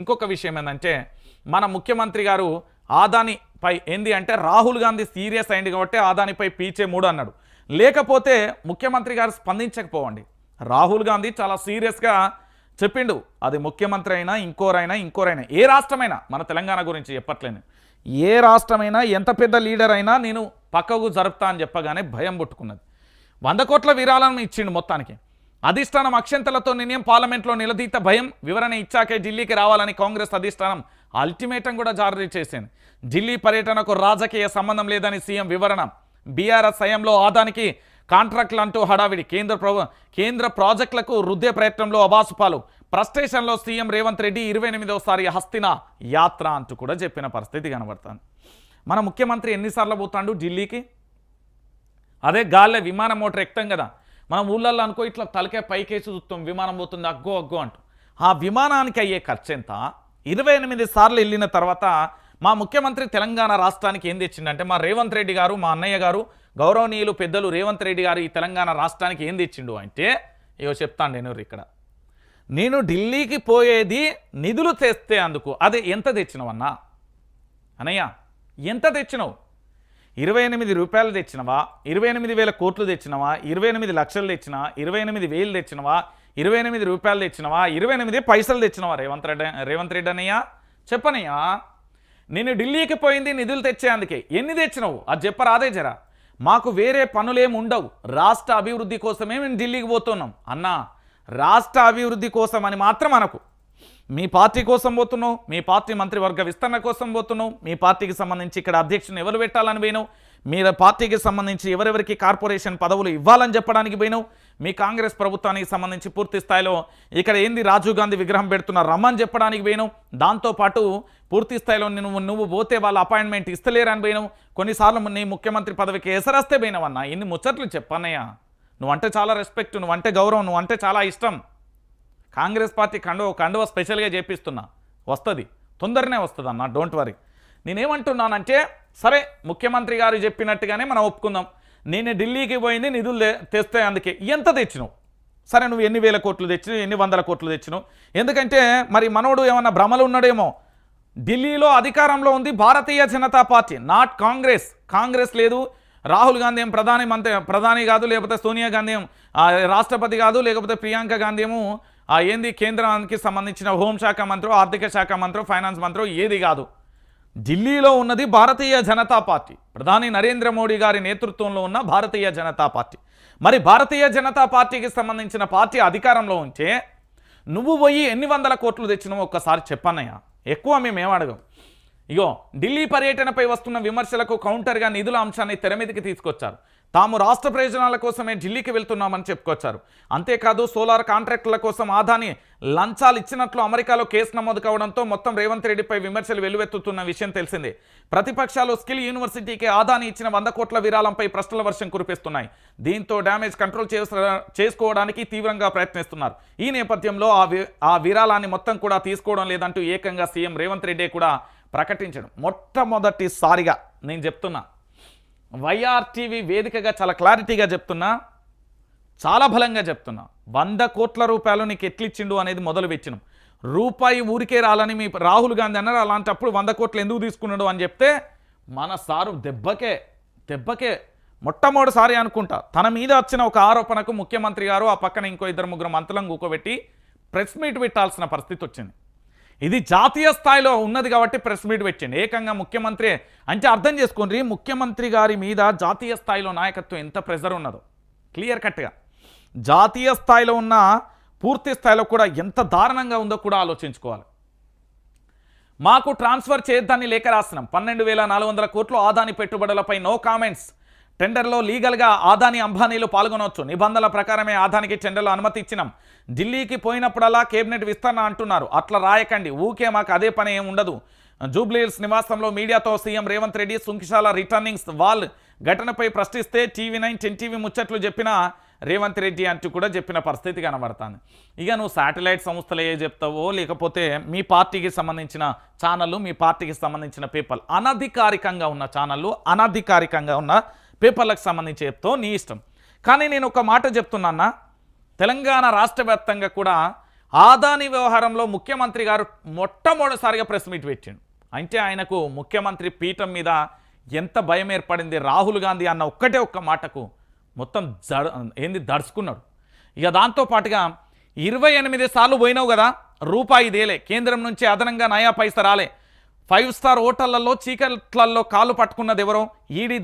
ఇంకొక విషయం ఏంటంటే మన ముఖ్యమంత్రి గారు ఆదానిపై ఏంది అంటే రాహుల్ గాంధీ సీరియస్ అయింది కాబట్టి ఆదానిపై పీచే మూడు అన్నాడు. లేకపోతే ముఖ్యమంత్రి గారు స్పందించకపోవండి. రాహుల్ గాంధీ చాలా సీరియస్గా చెప్పిండు. అది ముఖ్యమంత్రి అయినా ఇంకోరైనా ఇంకోరైనా ఏ రాష్ట్రమైనా మన తెలంగాణ గురించి చెప్పట్లేను ఏ రాష్ట్రమైనా ఎంత పెద్ద లీడర్ అయినా నేను పక్కకు జరుపుతా అని చెప్పగానే భయం పుట్టుకున్నది. వంద కోట్ల విరాళం ఇచ్చిండు మొత్తానికి. అధిష్టానం అక్షంతలతో నిర్ణయం పార్లమెంట్లో నిలదీత భయం వివరణ ఇచ్చాకే ఢిల్లీకి రావాలని కాంగ్రెస్ అధిష్టానం అల్టిమేటం కూడా జారీ చేసింది. ఢిల్లీ పర్యటనకు రాజకీయ సంబంధం లేదని సీఎం వివరణ. బీఆర్ఎస్ హయాంలో ఆదానికి కాంట్రాక్ట్లు అంటూ హడావిడి. కేంద్ర ప్రభు కేంద్ర ప్రాజెక్టులకు రుద్దే ప్రయత్నంలో అబాసుపాలు. ప్రస్టేషన్లో సీఎం రేవంత్ రెడ్డి ఇరవై ఎనిమిదవసారి హస్తిన యాత్ర అంటూ కూడా చెప్పిన పరిస్థితి కనబడుతుంది. మన ముఖ్యమంత్రి ఎన్నిసార్లు పోతాడు ఢిల్లీకి? అదే గాల్లే విమానం మోటర్ ఎక్కుతాం కదా. మనం ఊళ్ళల్లో అనుకో ఇట్లా తలకే పైకేసి చూస్తాం విమానం పోతుంది అగ్గో అగ్గో అంటూ. ఆ విమానానికి అయ్యే ఖర్చు ఎంత ఇరవై ఎనిమిది సార్లు వెళ్ళిన తర్వాత మా ముఖ్యమంత్రి తెలంగాణ రాష్ట్రానికి ఏం తెచ్చిండంటే మా రేవంత్ రెడ్డి గారు మా అన్నయ్య గారు గౌరవనీయులు పెద్దలు రేవంత్ రెడ్డి గారు ఈ తెలంగాణ రాష్ట్రానికి ఏం తెచ్చిండు అంటే ఏవో చెప్తాను నేను ఇక్కడ. నేను ఢిల్లీకి పోయేది నిధులు తెస్తే అందుకు. అదే ఎంత తెచ్చినవన్నా? అనయ్య ఎంత తెచ్చినావు? ఇరవై ఎనిమిది రూపాయలు తెచ్చినవా ఇరవై ఎనిమిది వేల కోట్లు తెచ్చినవా ఇరవై ఎనిమిది లక్షలు తెచ్చినా ఇరవై ఎనిమిది వేలు తెచ్చినవా ఇరవై ఎనిమిది రూపాయలు తెచ్చినవా ఇరవై ఎనిమిది పైసలు తెచ్చినవా? రేవంత్ రెడ్డి రేవంత్ రెడ్డి అన్నయ్య చెప్పనయ్యా. నేను ఢిల్లీకి పోయింది నిధులు తెచ్చేందుకే ఎన్ని తెచ్చినావు? అది చెప్పరాదే జరా. మాకు వేరే పనులేం ఉండవు. రాష్ట్ర అభివృద్ధి కోసమే మేము ఢిల్లీకి పోతున్నాం. అన్నా రాష్ట్ర అభివృద్ధి కోసం అని మాత్రం అనకు. మీ పార్టీ కోసం పోతున్నావు మీ పార్టీ మంత్రివర్గ విస్తరణ కోసం పోతున్నావు మీ పార్టీకి సంబంధించి ఇక్కడ అధ్యక్షుని ఎవరు పెట్టాలని పోయినావు మీ పార్టీకి సంబంధించి ఎవరెవరికి కార్పొరేషన్ పదవులు ఇవ్వాలని చెప్పడానికి పోయినావు మీ కాంగ్రెస్ ప్రభుత్వానికి సంబంధించి పూర్తి స్థాయిలో ఇక్కడ ఏంది రాజీవ్ గాంధీ విగ్రహం పెడుతున్న రమ్మని చెప్పడానికి పోయినావు దాంతోపాటు పూర్తి స్థాయిలో నువ్వు నువ్వు పోతే వాళ్ళ అపాయింట్మెంట్ ఇస్తలేరని పోయినావు కొన్నిసార్లు నీ ముఖ్యమంత్రి పదవికి ఎసరస్తే పోయినావన్నా ఇన్ని ముచ్చట్లు చెప్పన్నయ్యా. నువ్వంటే చాలా రెస్పెక్ట్ నువ్వంటే గౌరవం నువ్వంటే చాలా ఇష్టం. కాంగ్రెస్ పార్టీ కండువ కండువ స్పెషల్గా చేపిస్తున్నా. వస్తుంది. తొందరనే వస్తుంది అన్న డోంట్ వరీ. నేనేమంటున్నానంటే సరే ముఖ్యమంత్రి గారు చెప్పినట్టుగానే మనం ఒప్పుకుందాం. నేను ఢిల్లీకి పోయింది నిధులు తెస్తే అందుకే. ఎంత తెచ్చినావు? సరే నువ్వు ఎన్ని వేల కోట్లు తెచ్చినావు ఎన్ని వందల కోట్లు తెచ్చినావు? ఎందుకంటే మరి మనోడు ఏమన్నా భ్రమలు ఉన్నాడేమో? ఢిల్లీలో అధికారంలో ఉంది Bharatiya Janata party not Congress. Congress లేదు. రాహుల్ గాంధీ ఏం ప్రధాని మంత్రి ప్రధాని కాదు లేకపోతే సోనియా గాంధీ ఏం రాష్ట్రపతి కాదు లేకపోతే ప్రియాంక గాంధీ ఏమో ఏంది కేంద్రానికి సంబంధించిన హోంశాఖ మంత్రి ఆర్థిక శాఖ మంత్రి ఫైనాన్స్ మంత్రి ఏది కాదు. ఢిల్లీలో ఉన్నది భారతీయ జనతా పార్టీ. ప్రధాని నరేంద్ర మోడీ గారి నేతృత్వంలో ఉన్న భారతీయ జనతా పార్టీ. మరి భారతీయ జనతా పార్టీకి సంబంధించిన పార్టీ అధికారంలో ఉంటే నువ్వు పోయి ఎన్ని వందల కోట్లు తెచ్చినావు ఒక్కసారి చెప్పన్నయ్యా. ఎక్కువ మేము అడగం. ఇగో ఢిల్లీ పర్యటనపై వస్తున్న విమర్శలకు కౌంటర్గా నిధుల అంశాన్ని తెర మీదకి తీసుకొచ్చారు. తాము రాష్ట్ర ప్రయోజనాల కోసమే ఢిల్లీకి వెళ్తున్నామని చెప్పుకొచ్చారు. అంతేకాదు సోలార్ కాంట్రాక్టుల కోసం ఆదాని లంచాలు ఇచ్చినట్లు అమెరికాలో కేసు నమోదు కావడంతో మొత్తం రేవంత్ రెడ్డిపై విమర్శలు వెల్లువెత్తుతున్న విషయం తెలిసిందే. ప్రతిపక్షాలు స్కిల్ యూనివర్సిటీకి ఆదాని ఇచ్చిన వంద కోట్ల విరాళంపై ప్రశ్నల వర్షం కురిపిస్తున్నాయి. దీంతో డ్యామేజ్ కంట్రోల్ చేసుకోవడానికి తీవ్రంగా ప్రయత్నిస్తున్నారు. ఈ నేపథ్యంలో ఆ వి- ఆ విరాళాన్ని మొత్తం కూడా తీసుకోవడం లేదంటూ ఏకంగా సీఎం రేవంత్ రెడ్డి కూడా ప్రకటించడం. మొట్టమొదటిసారిగా నేను చెప్తున్నా. వైఆర్టీవీ వేదికగా చాలా క్లారిటీగా చెప్తున్నా చాలా బలంగా చెప్తున్నా. వంద కోట్ల రూపాయలు నీకు ఎట్లిచ్చిండు అనేది మొదలు పెట్టినాం. రూపాయి ఊరికే రాలని మీ రాహుల్ గాంధీ అన్నారు అలాంటప్పుడు వంద కోట్లు ఎందుకు తీసుకున్నాడు అని చెప్తే మన సారు దెబ్బకే దెబ్బకే. మొట్టమొదటిసారి అనుకుంటా తన మీద వచ్చిన ఒక ఆరోపణకు ముఖ్యమంత్రి గారు ఆ పక్కన ఇంకో ఇద్దరు ముగ్గురు మంత్రులను కూకోబెట్టి ప్రెస్ మీట్ పెట్టాల్సిన పరిస్థితి వచ్చింది. ఇది జాతీయ స్థాయిలో ఉన్నది కాబట్టి ప్రెస్ మీట్ పెట్టండి. ఏకంగా ముఖ్యమంత్రి అంటే అర్థం చేసుకోండి ముఖ్యమంత్రి గారి మీద జాతీయ స్థాయిలో నాయకత్వం ఎంత ప్రెజర్ ఉన్నదో. క్లియర్ కట్గా జాతీయ స్థాయిలో ఉన్న పూర్తి స్థాయిలో కూడా ఎంత దారుణంగా ఉందో కూడా ఆలోచించుకోవాలి. మాకు ట్రాన్స్ఫర్ చేద్దాన్ని లేఖ రాసినాం పన్నెండు వేల నాలుగు వందల కోట్లు ఆదాని పెట్టుబడులపై నో కామెంట్స్. టెండర్లో లీగల్గా ఆదాని అంబానీలు పాల్గొనవచ్చు నిబంధనల ప్రకారమే ఆదానికి టెండర్లో అనుమతి ఇచ్చినాం ఢిల్లీకి పోయినప్పుడల్లా కేబినెట్ విస్తరణ అంటున్నారు. అట్లా రాయకండి. ఊకే మాకు అదే పని ఏం ఉండదు. జూబ్లీహిల్స్ నివాసంలో మీడియాతో CM Revanth Reddy Sunkishala retaining wall ఘటనపై ప్రశ్నిస్తే టీవీ నైన్ టెన్ టీవీ ముచ్చట్లు చెప్పిన రేవంత్ రెడ్డి అంటూ కూడా చెప్పిన పరిస్థితి కనబడుతుంది. ఇక నువ్వు శాటిలైట్ సంస్థలు ఏ చెప్తావో లేకపోతే మీ పార్టీకి సంబంధించిన ఛానళ్ళు మీ పార్టీకి సంబంధించిన పేపర్లు. అనధికారికంగా ఉన్న ఛానళ్ళు అనధికారికంగా ఉన్న పేపర్లకు సంబంధించి చెప్తావు నీ ఇష్టం. కానీ నేను ఒక మాట చెప్తున్నా తెలంగాణ రాష్ట్ర వ్యాప్తంగా కూడా ఆదాని వ్యవహారంలో ముఖ్యమంత్రి గారు మొట్టమొదటిసారిగా ప్రెస్ మీట్ పెట్టిండు. అంటే ఆయనకు ముఖ్యమంత్రి పీఠం మీద ఎంత భయం ఏర్పడింది రాహుల్ గాంధీ అన్న ఒక్కటే ఒక్క మాటకు మొత్తం జడ ఏంది దడుచుకున్నాడు. ఇక దాంతో పాటుగా ఇరవై ఎనిమిది సార్లు పోయినావు కదా రూపాయి దేలే కేంద్రం నుంచి అదనంగా నయా పైస రాలే. ఫైవ్ స్టార్ హోటళ్ళలో చీకట్లలో కాలు పట్టుకున్నది ఎవరో? ఈడీ